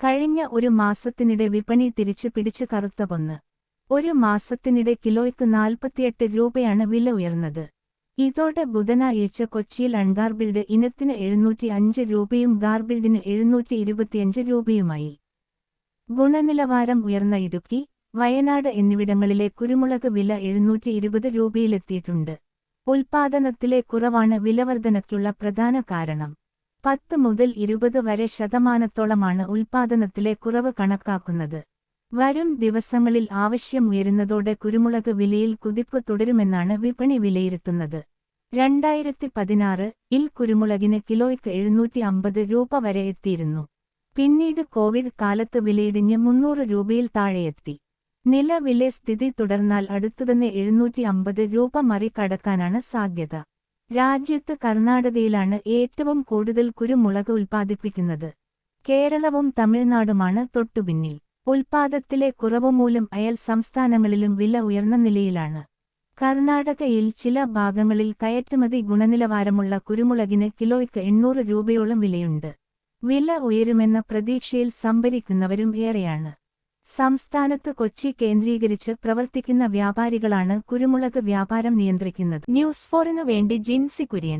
കഴിഞ്ഞ ഒരു മാസത്തിനിടെ വിപണി തിരിച്ചു പിടിച്ച് കറുത്ത പൊന്ന്. ഒരു മാസത്തിനിടെ കിലോയ്ക്ക് നാൽപ്പത്തിയെട്ട് രൂപയാണ് വില ഉയർന്നത്. ഇതോടെ ബുധനാഴ്ച കൊച്ചിയിൽ അൺഗാർബിൾഡ് ഇനത്തിന് എഴുന്നൂറ്റി അഞ്ച് രൂപയും ഗാർബിൾഡിന് എഴുന്നൂറ്റി ഇരുപത്തിയഞ്ച് രൂപയുമായി. ഗുണനിലവാരം ഉയർന്ന ഇടുക്കി വയനാട് എന്നിവിടങ്ങളിലെ കുരുമുളക് വില എഴുന്നൂറ്റി ഇരുപത് രൂപയിലെത്തിയിട്ടുണ്ട്. ഉൽപാദനത്തിലെ കുറവാണ് വിലവർധനയ്ക്കുള്ള പ്രധാന കാരണം. പത്ത് മുതൽ ഇരുപത് വരെ ശതമാനത്തോളമാണ് ഉൽപാദനത്തിലെ കുറവ് കണക്കാക്കുന്നത്. വരും ദിവസങ്ങളിൽ ആവശ്യം ഉയരുന്നതോടെ കുരുമുളക് വിലയിൽ കുതിപ്പ് തുടരുമെന്നാണ് വിപണി വിലയിരുത്തുന്നത്. രണ്ടായിരത്തി പതിനാറ് ഇൽ കുരുമുളകിന് കിലോയ്ക്ക് എഴുന്നൂറ്റി അമ്പത് രൂപ വരെ എത്തിയിരുന്നു. പിന്നീട് കോവിഡ് കാലത്ത് വിലയിടിഞ്ഞ് മുന്നൂറ് രൂപയിൽ താഴെയെത്തി. നിലവിലെ സ്ഥിതി തുടർന്നാൽ അടുത്തുതന്നെ എഴുന്നൂറ്റി അമ്പത് രൂപ മറികടക്കാനാണ് സാധ്യത. രാജ്യത്ത് കർണാടകയിലാണ് ഏറ്റവും കൂടുതൽ കുരുമുളക് ഉൽപ്പാദിപ്പിക്കുന്നത്. കേരളവും തമിഴ്നാടുമാണ് തൊട്ടുപിന്നിൽ. ഉൽപ്പാദത്തിലെ കുറവ് മൂലം അയൽ സംസ്ഥാനങ്ങളിലും വില ഉയർന്ന നിലയിലാണ്. കർണാടകയിൽ ചില ഭാഗങ്ങളിൽ കയറ്റുമതി ഗുണനിലവാരമുള്ള കുരുമുളകിന് കിലോയ്ക്ക് എണ്ണൂറ് രൂപയോളം വിലയുണ്ട്. വില ഉയരുമെന്ന പ്രതീക്ഷയിൽ സംഭരിക്കുന്നവരും ഏറെയാണ്. സംസ്ഥാനത്ത് കൊച്ചി കേന്ദ്രീകരിച്ച് പ്രവർത്തിക്കുന്ന വ്യാപാരികളാണ് കുരുമുളക് വ്യാപാരം നിയന്ത്രിക്കുന്നത്. ന്യൂസ് ഫോറിനു വേണ്ടി ജിൻസി കുര്യൻ.